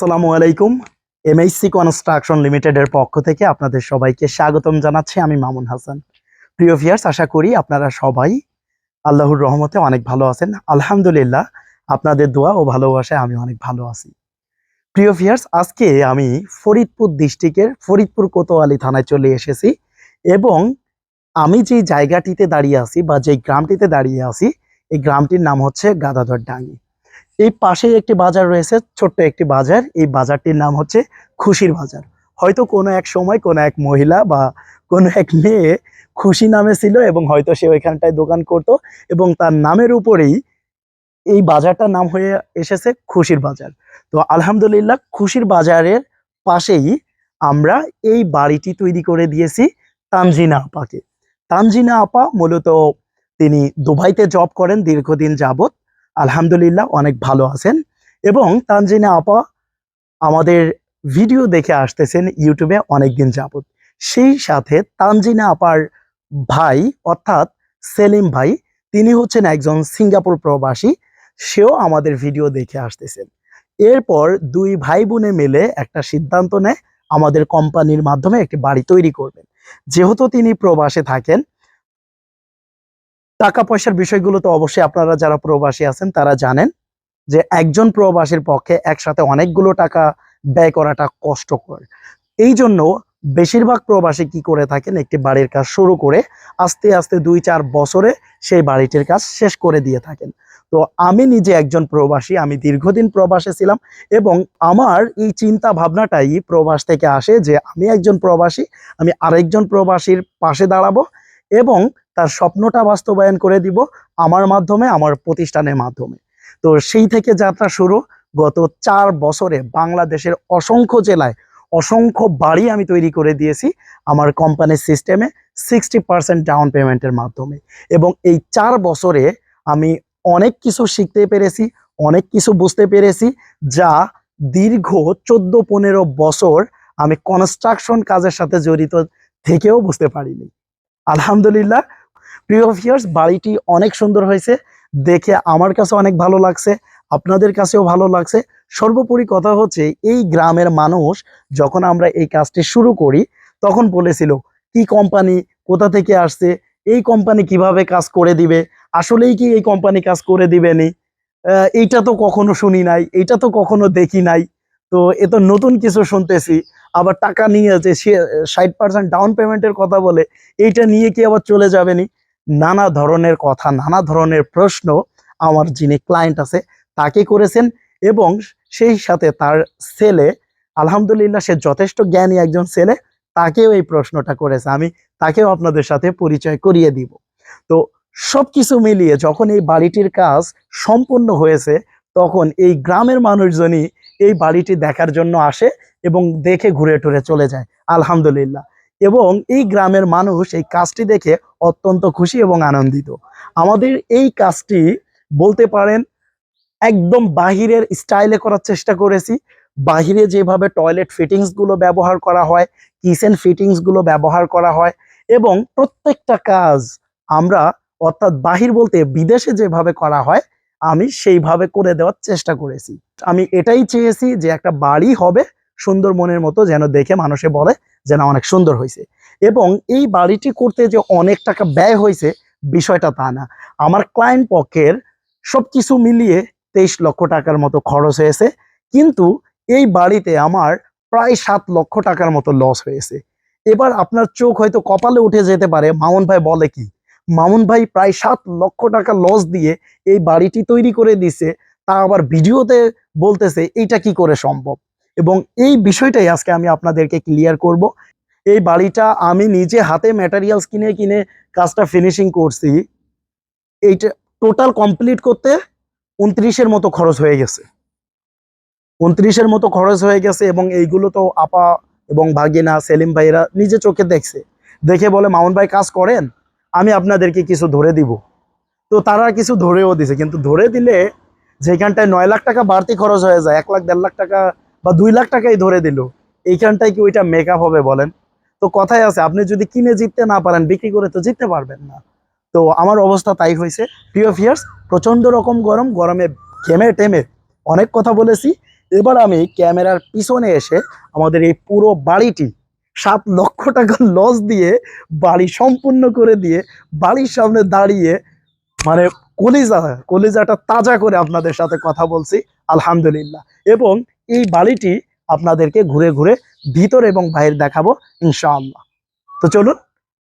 আসসালামু আলাইকুম এমএইসি কনস্ট্রাকশন লিমিটেডের পক্ষ থেকে আপনাদের সবাইকে স্বাগতম জানাচ্ছি আমি মামুন হাসান। প্রিয় ভিয়ার্স আশা করি আপনারা সবাই আল্লাহর রহমতে অনেক ভালো আছেন। আলহামদুলিল্লাহ, আপনাদের দোয়া ও ভালোবাসায় আমি অনেক ভালো আছি। প্রিয় ভিয়ার্স আজকে আমি ফরিদপুর ডিস্ট্রিক্টের ফরিদপুর কোতোয়ালি থানায় চলে এসেছি এবং আমি যে জায়গাটিতে দাঁড়িয়ে আছি বা যে গ্রামটিতে দাঁড়িয়ে আছি, এই গ্রামটির নাম হচ্ছে গাদাধর ডাঙ্গি এই পাশেই একটি বাজার রয়েছে, ছোট্ট একটি বাজার। এই বাজারটির নাম হচ্ছে খুশির বাজার। হয়তো কোনো এক সময় কোনো এক মহিলা বা কোনো এক মেয়ে খুশি নামে ছিল এবং হয়তো সে ওইখানটায় দোকান করত এবং তার নামের উপরেই এই বাজারটার নাম হয়ে এসেছে খুশির বাজার। তো আলহামদুলিল্লাহ খুশির বাজারের পাশেই আমরা এই বাড়িটি তৈরি করে দিয়েছি তানজিনা আপাকে। তানজিনা আপা মূলত তিনি দুবাইতে জব করেন দীর্ঘদিন যাবত আলহামদুলিল্লাহ, অনেক ভালো আছেন। এবং তানজিনা আপা আমাদের ভিডিও দেখে আসতেছেন ইউটিউবে অনেক দিন যাবত সেই সাথে তানজিনা আপার ভাই, অর্থাৎ সেলিম ভাই, তিনি হচ্ছেন একজন সিঙ্গাপুর প্রবাসী, সেও আমাদের ভিডিও দেখে আসতেছেন। এরপর দুই ভাই বোনে মিলে একটা সিদ্ধান্ত নেয়, আমাদের কোম্পানির মাধ্যমে একটি বাড়ি তৈরি করবেন। যেহেতু তিনি প্রবাসে থাকেন টাকা পয়সার বিষয়গুলো তো অবশ্যই আপনারা যারা প্রবাসী আছেন, তারা জানেন যে একজন প্রবাসীর পক্ষে একসাথে অনেকগুলো টাকা ব্যয় করাটা কষ্টকর। এই জন্য বেশিরভাগ প্রবাসী কি করে থাকেন? একটি বাড়ির কাজ শুরু করে আস্তে আস্তে দুই চার বছরে সেই বাড়িটির কাজ শেষ করে দিয়ে থাকেন। তো আমি নিজে একজন প্রবাসী, আমি দীর্ঘদিন প্রবাসে ছিলাম এবং আমার এই চিন্তা ভাবনাটাই প্রবাস থেকে আসে যে আমি একজন প্রবাসী, আমি আরেকজন প্রবাসীর পাশে দাঁড়াবো এবং তার স্বপ্নটা বাস্তবায়ন করে দিব আমার মাধ্যমে, আমার প্রতিষ্ঠানের মাধ্যমে। তো সেই থেকে যাত্রা শুরু। গত চার বছরে বাংলাদেশের অসংখ্য জেলায় অসংখ্য বাড়ি আমি তৈরি করে দিয়েছি আমার কোম্পানির সিস্টেমে সিক্সটি পার্সেন্ট ডাউন পেমেন্টের মাধ্যমে। এবং এই চার বছরে আমি অনেক কিছু শিখতে পেরেছি, অনেক কিছু বুঝতে পেরেছি যা দীর্ঘ চোদ্দ পনেরো বছর আমি কনস্ট্রাকশন কাজের সাথে জড়িত থেকেও বুঝতে পারিনি। আলহামদুলিল্লাহ প্রিয় ভিউয়ার্স বাড়িটি অনেক সুন্দর হয়েছে। দেখে আমার কাছে অনেক ভালো লাগছে, আপনাদের কাছেও ভালো লাগছে। সর্বোপরি কথা হচ্ছে, এই গ্রামের মানুষ যখন আমরা এই কাজটি শুরু করি, তখন বলেছিল, কি কোম্পানি কোথা থেকে আসছে? এই কোম্পানি কীভাবে কাজ করে দিবে? আসলেই কি এই কোম্পানি কাজ করে দিবেনি এইটা তো কখনো শুনি নাই, এইটা তো কখনো দেখি নাই। তো এ তো নতুন কিছু শুনতেছি, আবার টাকা নিয়ে যে সে, ষাট পার্সেন্ট ডাউন পেমেন্টের কথা বলে, এইটা নিয়ে কি আবার চলে যাবেনি নানা ধরনের কথা, নানা ধরনের প্রশ্ন আমার যিনি ক্লায়েন্ট আছে, তাকে করেছেন এবং সেই সাথে তার ছেলে, আলহামদুলিল্লাহ সে যথেষ্ট জ্ঞানী একজন ছেলে, তাকেও এই প্রশ্নটা করেছে। আমি তাকেও আপনাদের সাথে পরিচয় করিয়ে দিব। তো সবকিছু মিলিয়ে যখন এই বাড়িটির কাজ সম্পূর্ণ হয়েছে, তখন এই গ্রামের মানুষজনই এই বাড়িটি দেখার জন্য আসে এবং দেখে ঘুরে টুরে চলে যায়। আলহামদুলিল্লাহ। এবং এই গ্রামের মানুষ এই কাজটি দেখে অত্যন্ত খুশি এবং আনন্দিত। আমাদের এই কাজটি বলতে পারেন একদম বাহিরের স্টাইলে করার চেষ্টা করেছি। বাহিরে যেভাবে টয়লেট ফিটিংসগুলো ব্যবহার করা হয় কিচেন ফিটিংসগুলো ব্যবহার করা হয় এবং প্রত্যেকটা কাজ আমরা অর্থাৎ বাহির বলতে বিদেশে যেভাবে করা হয়, আমি সেইভাবে করে দেওয়ার চেষ্টা করেছি। আমি এটাই চেয়েছি যে একটা বাড়ি হবে সুন্দর মনের মতো যেন দেখে মানুষে বলে যে না অনেক সুন্দর হয়েছে। এবং এই বাড়িটি করতে যে অনেক টাকা ব্যয় হয়েছে, বিষয়টা তা না। আমার ক্লায়েন্ট পক্ষের সবকিছু মিলিয়ে তেইশ লক্ষ টাকার মতো খরচ হয়েছে। কিন্তু এই বাড়িতে আমার প্রায় সাত লক্ষ টাকার মতো লস হয়েছে। এবার আপনার চোখ হয়তো কপালে উঠে যেতে পারে, মামুন ভাই বলে কি? মামুন ভাই প্রায় সাত লক্ষ টাকা লস দিয়ে এই বাড়িটি তৈরি করে দিছে। তা আবার ভিডিওতে বলতেছে, এইটা কি করে সম্ভব? এবং এই বিষয়টাই আজকে আমি আপনাদেরকে ক্লিয়ার করব। এই বাড়িটা আমি নিজে হাতে ম্যাটেরিয়ালস কিনে কিনে কাজটা ফিনিশিং করছি। এইটা টোটাল কমপ্লিট করতে উনত্রিশের মতো খরচ হয়ে গেছে। উনত্রিশের মতো খরচ হয়ে গেছে এবং এইগুলো তো আপা এবং ভাগিনা, সেলিম ভাইরা নিজে চোখে দেখছে। দেখে বলে, মামুন ভাই কাজ করেন, আমি আপনাদেরকে কিছু ধরে দিব। তো তারা কিছু ধরেও দিছে, কিন্তু ধরে দিলে যেখানটায় নয় লাখ টাকা বাড়তি খরচ হয়ে যায়, এক লাখ, দেড় লাখ টাকা বা দুই লাখ টাকাই ধরে দিল। এইখানটায় কি ওইটা মেকআপ হবে বলেন? তো কথাই আছে, আপনি যদি কিনে জিততে না পারেন, বিক্রি করে তো জিততে পারবেন না। তো আমার অবস্থা তাই হয়েছে। প্রিয় ফিয়ার্স প্রচণ্ড রকম গরম, গরমে ঘেমে টেমে অনেক কথা বলেছি। এবার আমি ক্যামেরার পিছনে এসে আমাদের এই পুরো বাড়িটি সাত লক্ষ টাকা লস দিয়ে বাড়ি সম্পূর্ণ করে দিয়ে বাড়ির সামনে দাঁড়িয়ে মানে কলিজা, কলিজাটা তাজা করে আপনাদের সাথে কথা বলছি, আলহামদুলিল্লাহ। এবং এই বাড়িটি আপনাদেরকে ঘুরে ঘুরে ভিতর এবং বাইরে দেখাবো, ইনশাআল্লাহ। তো চলুন,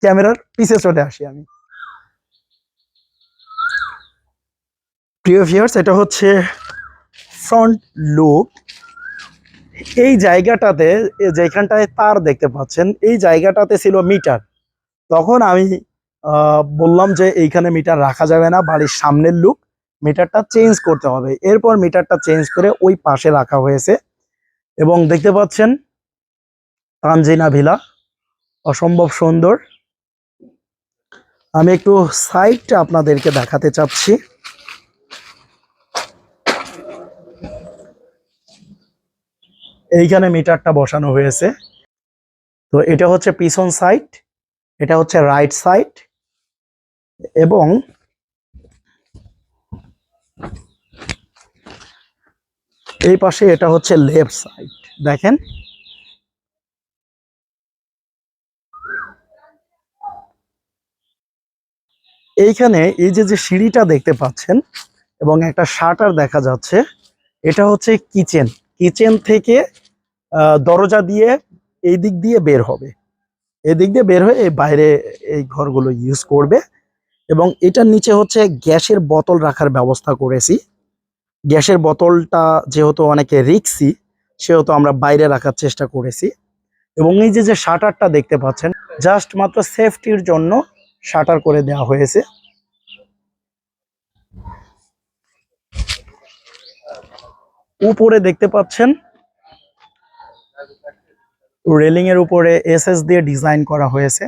ক্যামেরার পিছে চলে আসি আমি। প্রিয় ভিউয়ার্স, এটা হচ্ছে ফ্রন্ট লুক। এই জায়গাটাতে যেখানটায় তার দেখতে পাচ্ছেন, এই জায়গাটাতে ছিল মিটার। তখন আমি বললাম যে এইখানে মিটার রাখা যাবে না, বাড়ির সামনের লুক। মিটারটা চেঞ্জ করতে হবে। এরপর মিটারটা চেঞ্জ করে ওই পাশে রাখা হয়েছে। এবং দেখতে পাচ্ছেন, তানজিনা ভিলা, অসম্ভব সুন্দর। আমি একটু সাইডটা আপনাদেরকে দেখাতে চাচ্ছি। এইখানে মিটারটা বসানো হয়েছে। তো এটা হচ্ছে পিছন সাইড, এটা হচ্ছে রাইট সাইড। এবং এই পাশে এটা হচ্ছে লেফট সাইড দেখেন। এইখানে এই যে যে সিঁড়িটা দেখতে পাচ্ছেন এবং একটা শাটার দেখা যাচ্ছে, এটা হচ্ছে কিচেন। কিচেন থেকে দরজা দিয়ে এই দিক দিয়ে বের হবে। এই দিক দিয়ে বের হয়ে বাইরে এই ঘরগুলো ইউজ করবে। এবং এটার নিচে হচ্ছে গ্যাসের বোতল রাখার ব্যবস্থা করেছি। গ্যাসের বোতলটা যেহেতু অনেকে রিক্সি সেহেতু আমরা বাইরে রাখার চেষ্টা করেছি। এবং এই যে যে শাটারটা দেখতে পাচ্ছেন, জাস্ট মাত্র সেফটির জন্য শাটার করে দেওয়া হয়েছে। উপরে দেখতে পাচ্ছেন রেলিং এর উপরে এসএস দিয়ে ডিজাইন করা হয়েছে।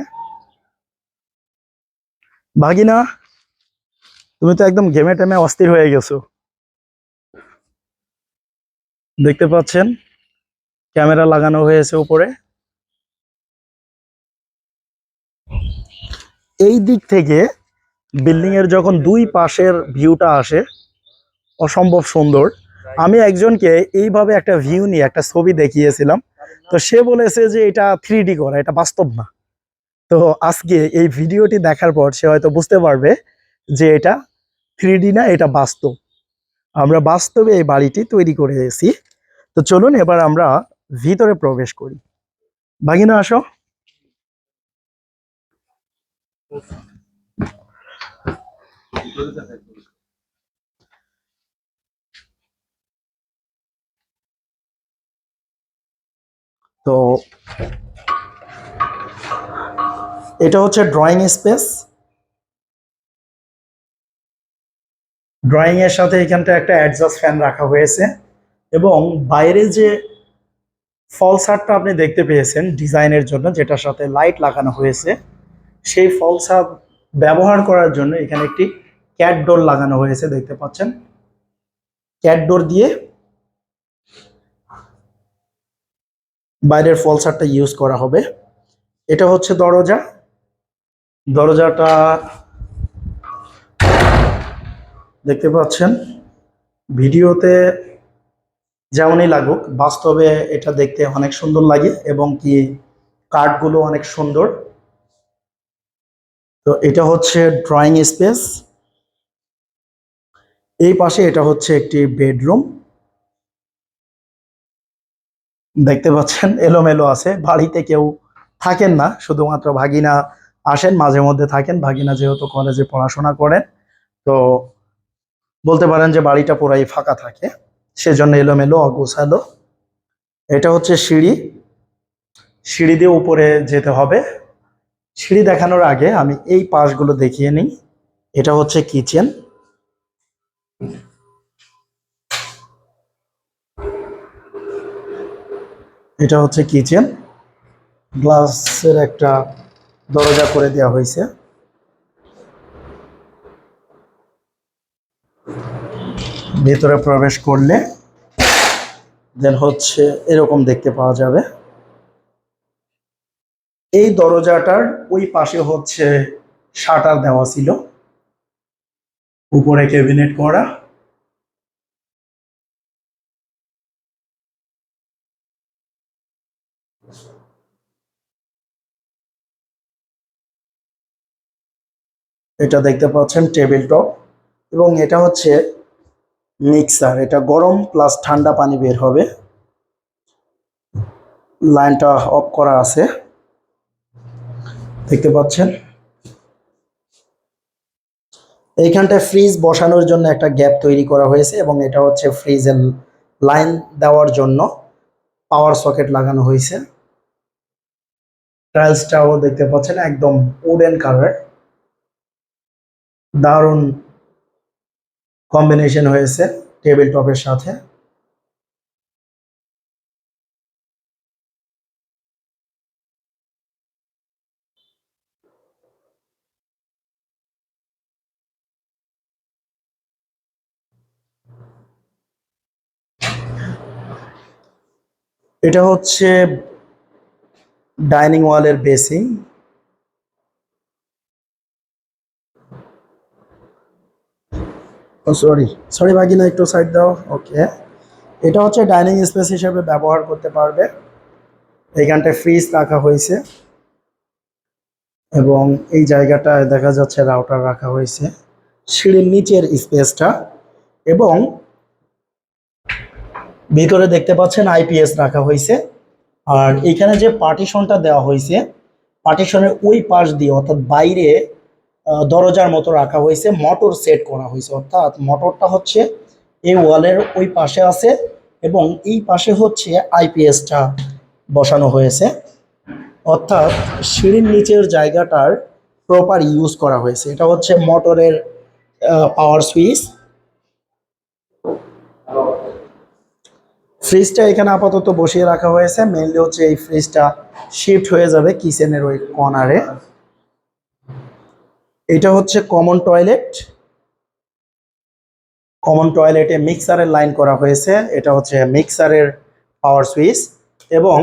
ভাগিনা, তুমি তো একদম গেমে টেমে অস্থির হয়ে গেছো। দেখতে পাচ্ছেন ক্যামেরা লাগানো হয়েছে উপরে। এই দিক থেকে বিল্ডিং এর যখন দুই পাশের ভিউটা আসে, অসম্ভব সুন্দর। আমি একজনকে এইভাবে একটা ভিউ নিয়ে একটা ছবি দেখিয়েছিলাম। তো সে বলেছে যে এটা থ্রি করা, এটা বাস্তব না। তো আজকে এই ভিডিওটি দেখার পর সে হয়তো বুঝতে পারবে যে এটা থ্রি না, এটা বাস্তব। আমরা বাস্তবে এই বাড়িটি তৈরি করে এসেছি তো চলুন এবার আমরা ভিতরে প্রবেশ করি। ভাগিনা আসো। তো এটা হচ্ছে ড্রয়িং স্পেস ড্রয়িং এর সাথে এখানটা একটা অ্যাডজাস্ট ফ্যান রাখা হয়েছে। এবং বাইরে যে ফল সারটা আপনি দেখতে পেয়েছেন ডিজাইনের জন্য, যেটার সাথে লাইট লাগানো হয়েছে, সেই ফল সার ব্যবহার করার জন্য এখানে একটি ক্যাট ডোর লাগানো হয়েছে, দেখতে পাচ্ছেন। ক্যাট ডোর দিয়ে বাইরের ফল সারটা ইউজ করা হবে। এটা হচ্ছে দরজা। দরজাটা দেখতে পাচ্ছেন। ভিডিওতে যেমনই লাগুক, বাস্তবে এটা দেখতে অনেক সুন্দর লাগে এবং কি কাঠগুলো অনেক সুন্দর। তো এটা হচ্ছে ড্রয়িং স্পেস এই পাশে এটা হচ্ছে একটি বেডরুম দেখতে পাচ্ছেন, এলোমেলো আছে, বাড়িতে কেউ থাকেন না, শুধুমাত্র ভাগিনা আসেন, মাঝে মধ্যে থাকেন। ভাগিনা যেহেতু কলেজে পড়াশোনা করেন, তো বলতে পারেন যে বাড়িটা পুরাই ফাঁকা থাকে। সেজন্য এলোমেলো, অগোছালো। এটা হচ্ছে সিঁড়ি। সিঁড়ি দিয়ে উপরে যেতে হবে। সিঁড়ি দেখানোর আগে আমি এই পাশগুলো দেখিয়ে নিই। এটা হচ্ছে কিচেন। এটা হচ্ছে কিচেন। গ্লাসের একটা দরজা করে দেওয়া হয়েছে। ভেতরে প্রবেশ করলে দেন হচ্ছে এরকম দেখতে পাওয়া যাবে। এই দরজাটার ওই পাশে হচ্ছে শাটার দেওয়া ছিল। উপরে ক্যাবিনেট করা। এটা দেখতে পাচ্ছেন টেবিল টপ এবং এটা হচ্ছে মিক্সার। এটা গরম প্লাস ঠান্ডা পানি বের হবে। লাইনটা অফ করা আছে। দেখতে পাচ্ছেন? এইখানটায় ফ্রিজ বসানোর জন্য একটা গ্যাপ তৈরি করা হয়েছে এবং এটা হচ্ছে ফ্রিজের লাইন দেওয়ার জন্য পাওয়ার সকেট লাগানো হয়েছে। টাইলসটাও দেখতে পাচ্ছেন একদম উডেন কালার। দারুণ কম্বিনেশন হয়েছে টেবিল টপের সাথে। এটা হচ্ছে ডাইনিং ওয়ালের বেসিং ও সরি সরি ভাগিনা, একটু সাইড দাও। ওকে এটা হচ্ছে ডাইনিং স্পেস হিসেবে ব্যবহার করতে পারবে। এইখানটায় ফ্রিজ রাখা হয়েছে। এবং এই জায়গাটায় দেখা যাচ্ছে রাউটার রাখা হয়েছে। সিঁড়ির নিচের স্পেসটা এবং ভিতরে দেখতে পাচ্ছেন আইপিএস রাখা হয়েছে। আর এখানে যে পার্টিশনটা দেওয়া হয়েছে পার্টিশনের ওই পাশ দিয়ে, অর্থাৎ বাইরে দরজার মতো রাখা হয়েছে, মোটর সেট করা হয়েছে। অর্থাৎ মোটরটা হচ্ছে এই ওয়ালের ওই পাশে আছে এবং এই পাশে হচ্ছে আইপিএসটা বসানো হয়েছে। অর্থাৎ সিঁড়ির নিচের জায়গাটার প্রপার ইউজ করা হয়েছে। এটা হচ্ছে মোটরের পাওয়ার সুইচ ফ্রিজটা এখানে আপাতত বসিয়ে রাখা হয়েছে। মেনলি হচ্ছে এই ফ্রিজটা শিফট হয়ে যাবে কিচেনের ওই কর্নারে এটা হচ্ছে কমন টয়লেট কমন টয়লেটে মিক্সারের লাইন করা হয়েছে। এটা হচ্ছে মিক্সারের পাওয়ার সুইচ এবং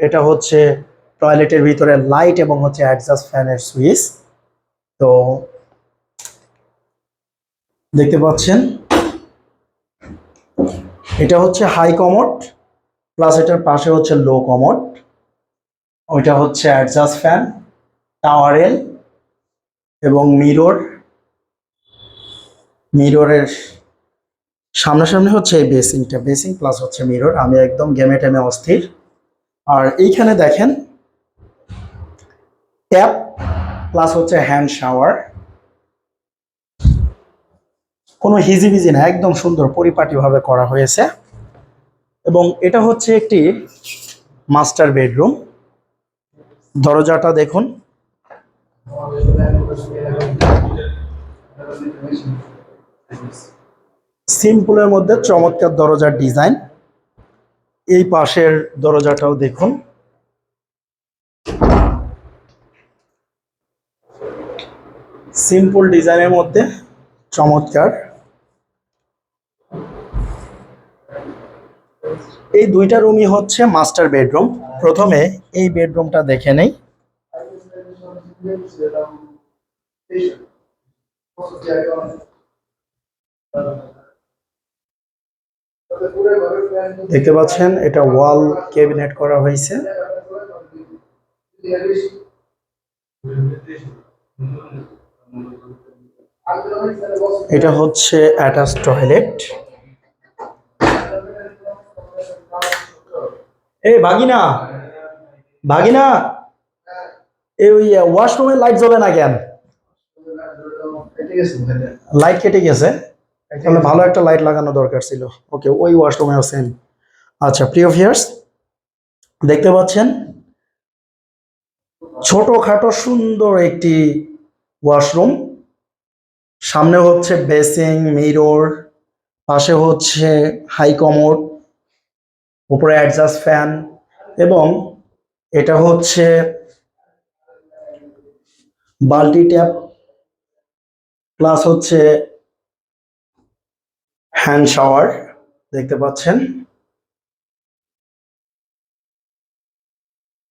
এটা হচ্ছে টয়লেটের ভিতরে লাইট এবং হচ্ছে অ্যাডজাস্ট ফ্যানের সুইচ তো দেখতে পাচ্ছেন? এটা হচ্ছে হাই কমোড প্লাস এটার পাশে হচ্ছে লো কমোড ওইটা হচ্ছে অ্যাডজাস্ট ফ্যান টাওয়ারেল এবং মিরর, মিররের সামনাসামনি হচ্ছে এই বেসিংটা। বেসিং প্লাস হচ্ছে মিরর। আমি একদম গেমে টেমে অস্থির। আর এইখানে দেখেন ট্যাপ প্লাস হচ্ছে হ্যান্ড শাওয়ার কোনো হিজিবিজি না, একদম সুন্দর পরিপাটিভাবে করা হয়েছে। এবং এটা হচ্ছে একটি মাস্টার বেডরুম দরজাটা দেখুন। সিম্পলের মধ্যে চমৎকার দরজার ডিজাইন। এই পাশের দরজাটাও দেখুন। সিম্পল ডিজাইনের মধ্যে চমৎকার। এই দুইটা রুমই হচ্ছে মাস্টার বেডরুম। প্রথমে এই বেডরুমটা দেখে নেই। দেখতে পাচ্ছেন এটা ওয়াল ক্যাবিনেট করা হয়েছে। এটা হচ্ছে অ্যাটাচ টয়লেট। এই ভাগিনা ভাগিনা এই ওই ওয়াশরুমের লাইট জ্বলে না কেন? লাইট কেটে গেছে। তাহলে ভালো একটা লাইট লাগানো দরকার ছিল। ওকে ওই ওয়াশরুমে আছেন আচ্ছা প্রিয় ভিয়ার্স দেখতে পাচ্ছেন? ছোটখাটো সুন্দর একটি ওয়াশরুম সামনে হচ্ছে বেসিং মিরর পাশে হচ্ছে হাই কমোড উপরে অ্যাডজাস্ট ফ্যান এবং এটা হচ্ছে বাল্টি ট্যাপ প্লাস হচ্ছে হ্যান্ড শাওয়ার দেখতে পাচ্ছেন।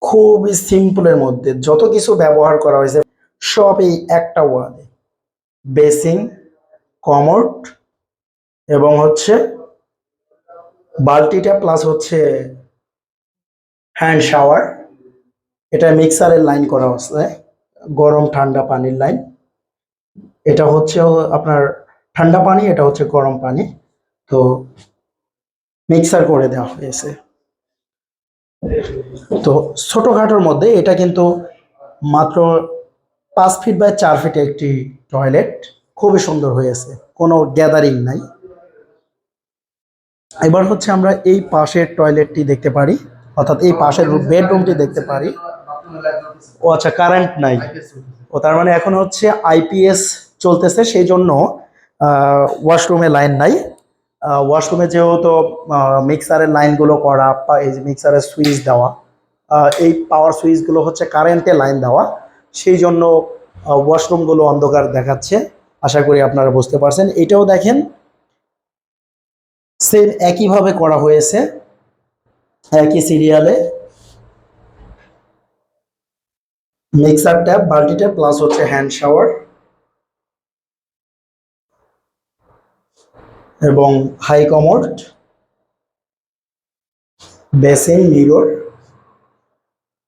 খুবই সিম্পলের মধ্যে যত কিছু ব্যবহার করা হয়েছে সব এই একটা ওয়ালে। বেসিং কমোড এবং হচ্ছে বালতিটা প্লাস হচ্ছে হ্যান্ড শাওয়ার। এটা মিক্সারের লাইন করা আছে গরম ঠান্ডা পানির লাইন। এটা হচ্ছে আপনার ঠান্ডা পানি, এটা হচ্ছে গরম পানি। তো মিক্সার করে দেওয়া হয়েছে। তো ছোটখাটোর মধ্যে এটা কিন্তু মাত্র পাঁচ ফিট বাই চার ফিট একটি টয়লেট খুবই সুন্দর হয়েছে, কোনো গ্যাদারিং নাই। এবার হচ্ছে আমরা এই পাশের টয়লেটটি দেখতে পারি, অর্থাৎ এই পাশের বেডরুমটি দেখতে পারি। ও আচ্ছা কারেন্ট নাই। ও তার মানে এখন হচ্ছে আইপিএস চলতেছে, সেই জন্য ওয়াশরুমে লাইন নাই। ওয়াশরুমে যেহেতু মিক্সারের লাইনগুলো করা এই যে মিক্সারের সুইচ দেওয়া এই পাওয়ার সুইচগুলো হচ্ছে কারেন্টে লাইন দেওয়া, সেই জন্য ওয়াশরুমগুলো অন্ধকার দেখাচ্ছে। আশা করি আপনারা বুঝতে পারছেন। এটাও দেখেন সেম একইভাবে করা হয়েছে, একই সিরিয়ালে মিক্সার ট্যাপ বাল্টি ট্যাপ প্লাস হচ্ছে হ্যান্ড শাওয়ার এবং হাই কমোড বেসিন মিরর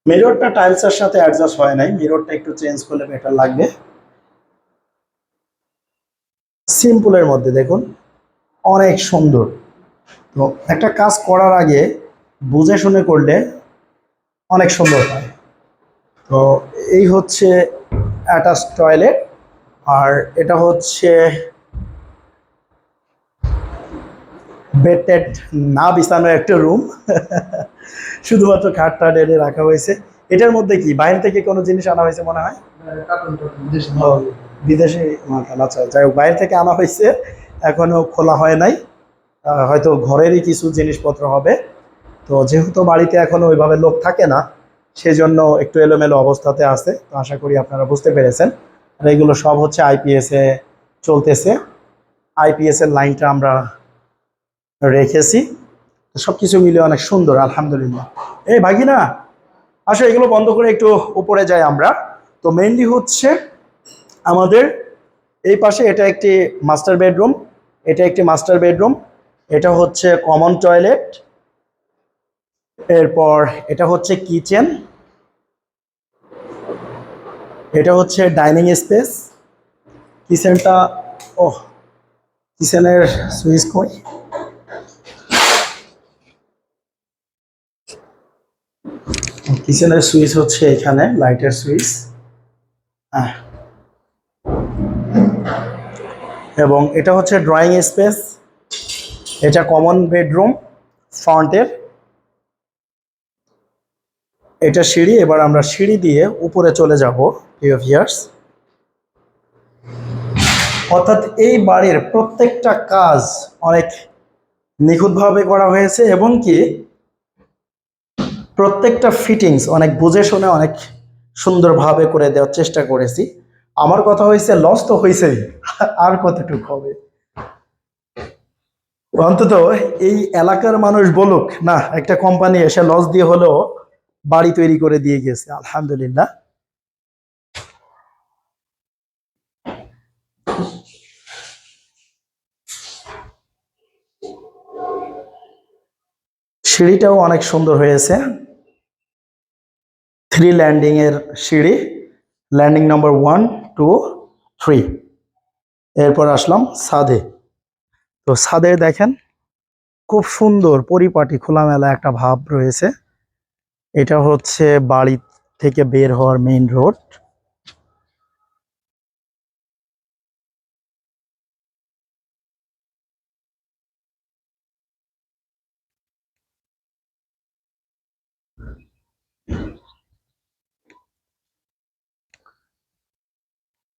মিররটা টাইলসের সাথে অ্যাডজাস্ট হয় নাই মিররটা একটু চেঞ্জ করলে বেটার লাগবে। সিম্পলের মধ্যে দেখুন, অনেক সুন্দর। তো একটা কাজ করার আগে বুঝে শুনে করলে অনেক সুন্দর হয়। তো এই হচ্ছে অ্যাটাচ টয়লেট আর এটা হচ্ছে বেড টেড না বিছানো একটা রুম। শুধুমাত্র খাট টাট ডেডে রাখা হয়েছে। এটার মধ্যে কি? বাইরে থেকে কোনো জিনিস আনা হয়েছে মনে হয়? বিদেশি আচ্ছা যাই হোক বাইরে থেকে আনা হয়েছে। এখনও খোলা হয় নাই। হয়তো ঘরেরই কিছু জিনিসপত্র হবে। তো যেহেতু বাড়িতে এখনও ওইভাবে লোক থাকে না সেজন্য একটু এলোমেলো অবস্থাতে আছে। তো আশা করি আপনারা বুঝতে পেরেছেন। আর এগুলো সব হচ্ছে আইপিএস চলতেছে। আইপিএসের লাইনটা আমরা রেখেছি। সব কিছু মিলে অনেক সুন্দর, আলহামদুলিল্লাহ। এই ভাগিনা আসলে এগুলো বন্ধ করে একটু উপরে যাই আমরা। তো মেইনলি হচ্ছে আমাদের এই পাশে এটা একটি মাস্টার বেডরুম এটা একটি মাস্টার বেডরুম এটা হচ্ছে কমন টয়লেট এরপর এটা হচ্ছে কিচেন এটা হচ্ছে ডাইনিং স্পেস কিচেনটা ও কিচেনের সুইচ কই? কিচেনের সুইচ হচ্ছে এখানে, লাইটের সুইচ। এবং এটা হচ্ছে ড্রয়িং স্পেস এটা কমন বেডরুম ফ্রন্টের এটা সিঁড়ি, এবার আমরা সিঁড়ি দিয়ে উপরে চলে যাব প্রিয় ভিয়ার্স অর্থাৎ এই বাড়ির প্রত্যেকটা কাজ অনেক নিখুঁতভাবে করা হয়েছে, এবং কি প্রত্যেকটা ফিটিংস অনেক বুঝে শুনে, অনেক সুন্দরভাবে করে দেওয়ার চেষ্টা করেছি। আমার কথা হয়েছে লস তো হয়েছেই আর কতটুকু হবে? অন্তত এই এলাকার মানুষ বলুক, না, একটা কোম্পানি এসে লস দিয়ে হলেও বাড়ি তৈরি করে দিয়ে গেছে, আলহামদুলিল্লাহ। সিঁড়িটাও অনেক সুন্দর হয়েছে। থ্রি ল্যান্ডিং এর সিঁড়ি। Landing number one two three এরপর আসলাম সাদে। তো সাদে দেখেন, খুব সুন্দর পরিপাটি, খোলামেলা একটা ভাব রয়েছে। এটা হচ্ছে বাড়ি থেকে বের হওয়ার মেইন রোড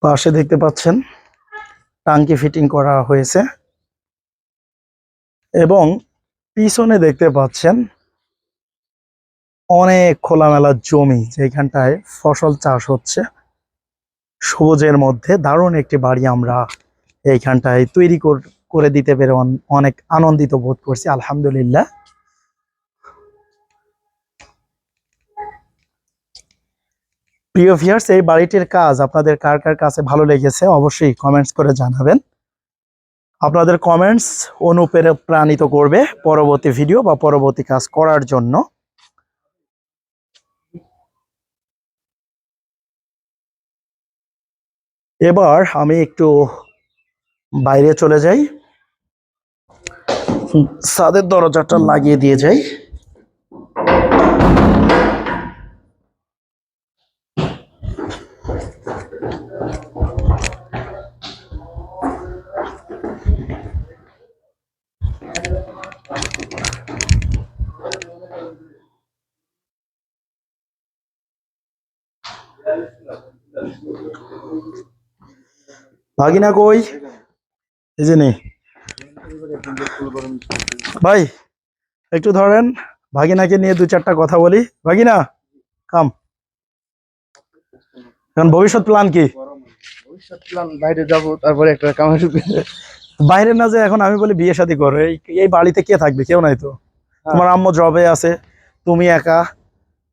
পাশে দেখতে পাচ্ছেন, টাঙ্কি ফিটিং করা হয়েছে। এবং পিছনে দেখতে পাচ্ছেন, অনেক খোলামেলা জমি যেখানটায় ফসল চাষ হচ্ছে। সবুজের মধ্যে দারুণ একটি বাড়ি আমরা এইখানটায় তৈরি কর- দিতে পেরে অনেক আনন্দিত বোধ করছি, আলহামদুলিল্লাহ। প্রিয় ভিউয়ার্স, এই বাড়িটির কাজ আপনাদের কার কার কাছে ভালো লেগেছে অবশ্যই কমেন্টস করে জানাবেন। আপনাদের কমেন্টস অনুপ্রাণিত করবে পরবর্তী ভিডিও বা পরবর্তী কাজ করার জন্য। এবার আমি একটু বাইরে চলে যাই। ছাদের দরজাটা লাগিয়ে দিয়ে যাই। ভাগিনা কই? এই যে নেই ভাই একটু ধরেন ভাগিনাকে নিয়ে দু চারটা কথা বলি। ভাগিনা কাম। এখন ভবিষ্যৎ প্ল্যান কি? ভবিষ্যৎ প্ল্যান বাইরে যাব তারপরে একটা কামাই বাইরে না যে এখন আমি বলি বিয়ে শাদী করো। এই এই বাড়িতে কে থাকবে? কেউ নাই তো। তোমার আম্মু জবে আছে তুমি একা।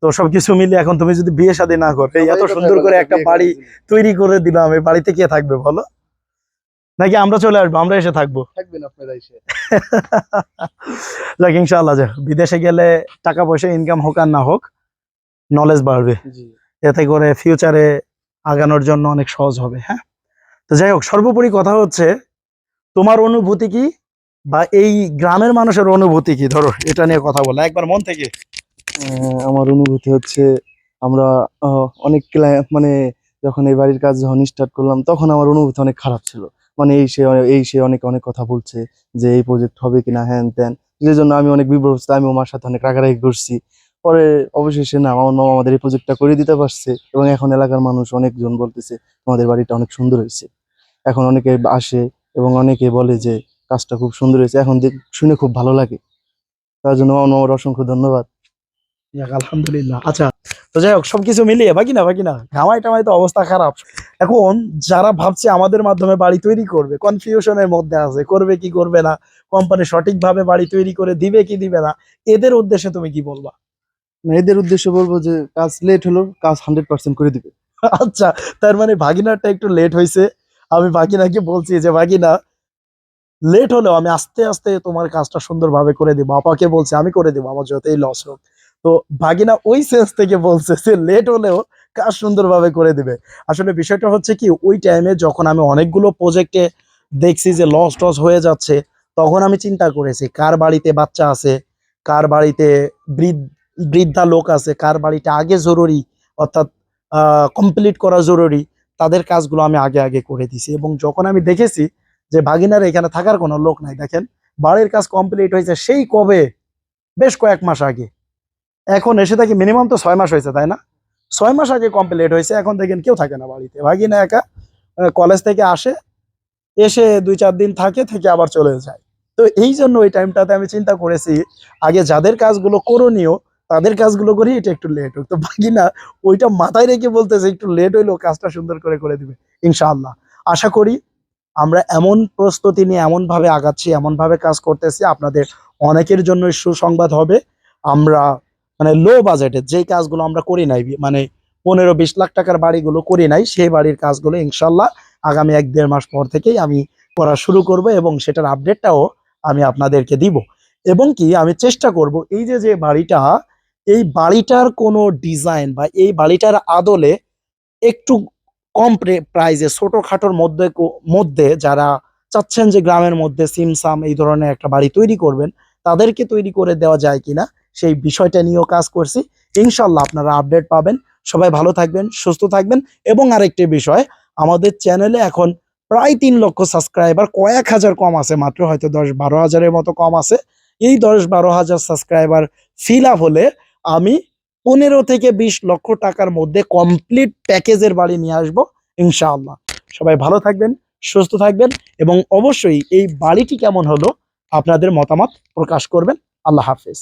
তো সবকিছু মিলে এখন তুমি যদি বিয়ে শাদী না করো এত সুন্দর করে একটা বাড়ি তৈরি করে দিলাম এই বাড়িতে কে থাকবে বলো? নাকি আমরা চলে আসব আমরা এসে থাকব? থাকবেন আপনারা এসে। যাক ইনশাআল্লাহ যাক বিদেশে গেলে টাকা পয়সা ইনকাম হোক আর না হোক নলেজ বাড়বে। এতে করে ফিউচারে আগানোর জন্য অনেক সহজ হবে হ্যাঁ? তো যাই হোক সর্বোপরি কথা হচ্ছে তোমার অনুভূতি কি? বা এই গ্রামের মানুষের অনুভূতি কি? ধরো এটা নিয়ে কথা বলা একবার মন থেকে। আমার অনুভূতি হচ্ছে আমরা অনেক ক্লা- মানে যখন এই বাড়ির কাজ যখন স্টার্ট করলাম, তখন আমার অনুভূতি অনেক খারাপ ছিল। মানে এই সে এই সে অনেক অনেক কথা বলছে যে এই প্রজেক্ট হবে কিনা, হ্যান ত্যান। যে জন্য আমি অনেক বিব্রস্ত আমি আমার সাথে অনেক রাগারাগি করছি। পরে অবশেষে না, আমার মামা আমাদের এই প্রজেক্টটা করে দিতে পারছে এবং এখন এলাকার মানুষ অনেকজন বলতেছে, তোমাদের বাড়িটা অনেক সুন্দর হয়েছে। এখন অনেকে আসে এবং অনেকে বলে যে, কাজটা খুব সুন্দর হয়েছে, এখন শুনে খুব ভালো লাগে। তার জন্য আমার মামার অসংখ্য ধন্যবাদ। আলহামদুলিল্লাহ। আচ্ছা তো যাই হোক সবকিছু মিলিয়ে বাকি না বাকি না ঘামাই টামাই তো অবস্থা খারাপ। এখন যারা ভাবছে আমাদের মাধ্যমে বাড়ি তৈরি করবে কনফিউশনের মধ্যে আছে করবে কি করবে না কোম্পানি সঠিকভাবে বাড়ি তৈরি করে দিবে কি দিবে না এদের উদ্দেশ্যে তুমি কি বলবা? এদের উদ্দেশ্যে বলব যে কাজ লেট হলো কাজ হান্ড্রেড পার্সেন্ট করে দিবে। আচ্ছা তার মানে ভাগিনারটা একটু লেট হয়েছে আমি ভাগিনাকে বলছি যে ভাগিনা লেট হলেও আমি আস্তে আস্তে তোমার কাজটা সুন্দরভাবে করে দিব। আপাকে বলছে আমি করে দিব আমার যতই লস হোক। তো ভাগিনা ওই সেন্স থেকে বলছে যে লেট হলেও কাজ সুন্দরভাবে করে দিবে। আসলে বিষয়টা হচ্ছে কি, ওই টাইমে যখন আমি অনেকগুলো প্রজেক্টে দেখছি যে লস টস হয়ে যাচ্ছে, তখন আমি চিন্তা করেছি, কার বাড়িতে বাচ্চা আছে, কার বাড়িতে বৃদ্ধ, বৃদ্ধা লোক আছে, কার বাড়িতে আগে জরুরি, অর্থাৎ কমপ্লিট করা জরুরি, তাদের কাজগুলো আমি আগে আগে করে দিছি। এবং যখন আমি দেখেছি যে ভাগিনার এখানে থাকার কোনো লোক নাই, দেখেন, বাড়ির কাজ কমপ্লিট হয়েছে, সেই কবে? বেশ কয়েক মাস আগে। এখন এসে থাকি মিনিমাম তো ছয় মাস হয়েছে, তাই না? ছয় মাস আগে কমপ্লিট হয়েছে, এখন দেখেন কেউ থাকে না বাড়িতে। ভাগিনা একা কলেজ থেকে আসে, এসে দুই চার দিন থাকে, থেকে আবার চলে যায়। তো এই জন্য ওই টাইমটাতে আমি চিন্তা করেছি, আগে যাদের কাজগুলো করণীয়, তাদের কাজগুলো করি, এটা একটু লেট হোক। তো ভাগিনা ওইটা মাথায় রেখে বলতেছে, একটু লেট হইলেও কাজটা সুন্দর করে করে দিবে। ইনশাআল্লাহ। আশা করি আমরা এমন প্রস্তুতি নিয়ে এমন ভাবে আগাচ্ছি এমন ভাবে কাজ করতেছি, আপনাদের অনেকের জন্য সুসংবাদ হবে। আমরা মানে লো বাজেটের যেই কাজগুলো আমরা করি নাই মানে পনেরো বিশ লাখ টাকার বাড়িগুলো করি নাই, সেই বাড়ির কাজগুলো ইনশাল্লাহ আগামী এক দেড় মাস পর থেকেই আমি করা শুরু করব এবং সেটার আপডেটটাও আমি আপনাদেরকে দিব। এবং কি আমি চেষ্টা করব এই যে যে বাড়িটা, এই বাড়িটার কোনো ডিজাইন বা এই বাড়িটার আদলে একটু কম প্রাইজে ছোটখাটোর মধ্যে মধ্যে যারা চাচ্ছেন যে গ্রামের মধ্যে সিমসাম এই ধরনের একটা বাড়ি তৈরি করবেন, তাদেরকে তৈরি করে দেওয়া যায় কিনা সেই বিষয়টা নিয়েও কাজ করছি। ইনশাল্লাহ আপনারা আপডেট পাবেন। সবাই ভালো থাকবেন, সুস্থ থাকবেন। এবং আরেকটি বিষয়, আমাদের চ্যানেলে এখন প্রায় তিন লক্ষ সাবস্ক্রাইবার কয়েক হাজার কম আছে, মাত্র হয়তো দশ বারো হাজারের মতো কম আছে। এই দশ বারো হাজার সাবস্ক্রাইবার ফিল আপ হলে আমি পনেরো থেকে বিশ লক্ষ টাকার মধ্যে কমপ্লিট প্যাকেজের বাড়ি নিয়ে আসব, ইনশাআল্লাহ। সবাই ভালো থাকবেন, সুস্থ থাকবেন এবং অবশ্যই এই বাড়িটি কেমন হলো আপনাদের মতামত প্রকাশ করবেন। আল্লাহ হাফেজ।